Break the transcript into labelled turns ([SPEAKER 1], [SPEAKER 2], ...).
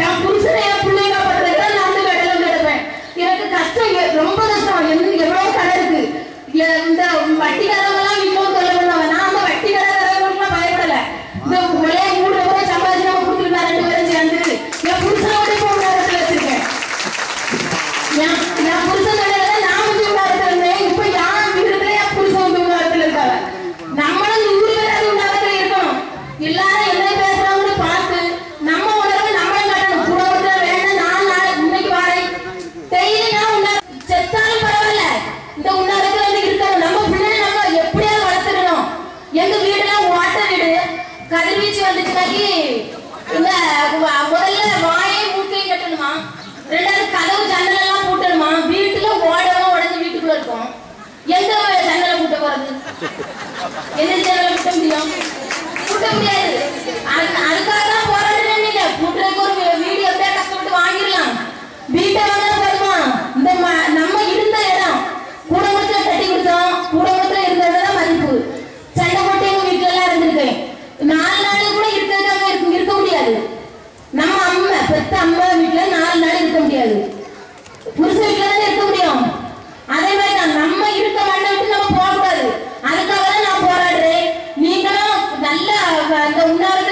[SPEAKER 1] என் புருஷனை என் பிள்ளைங்க காப்பாத்துறதுக்கு நான் வந்து கடலும் கிடப்பேன் எனக்கு கஷ்டம் ரொம்ப கஷ்டம். என்ன எவ்வளவு கடை இருக்கு. இந்த இந்த வட்டிக்காரங்கெல்லாம் வீட்டுல தொல்லை பண்ணுவாங்க நான் அந்த வட்டிக்காரங்களுக்குலாம் பயப்படல. இந்த ஒரே வீடுலாம் வீடு கதிர்வீச்சு வந்துச்சுனாக்கி இல்ல முதல்ல வாயை மூட்டையும் கட்டணுமா? ரெண்டாவது கதவு ஜன்னல் எல்லாம் பூட்டணுமா? வீட்டுல ஓடவும் உடஞ்சு வீட்டுக்குள்ள இருக்கும். எந்த ஜன்னலை பூட்ட போறது? எந்த ஜன்னலை பூட்ட முடியும்? பூட்ட முடியாது. பெத்த அம்மா வீட்டுல நாலு நாள் இருக்க முடியாது. புருஷன் வீட்டுல தானே இருக்க முடியும். அதே மாதிரி தான் நம்ம இருக்க மண்ணை விட்டு நம்ம போகக்கூடாது. அதுக்காக தான் நான் போராடுறேன். நீங்களும் நல்ல அந்த உண்ணாவிரத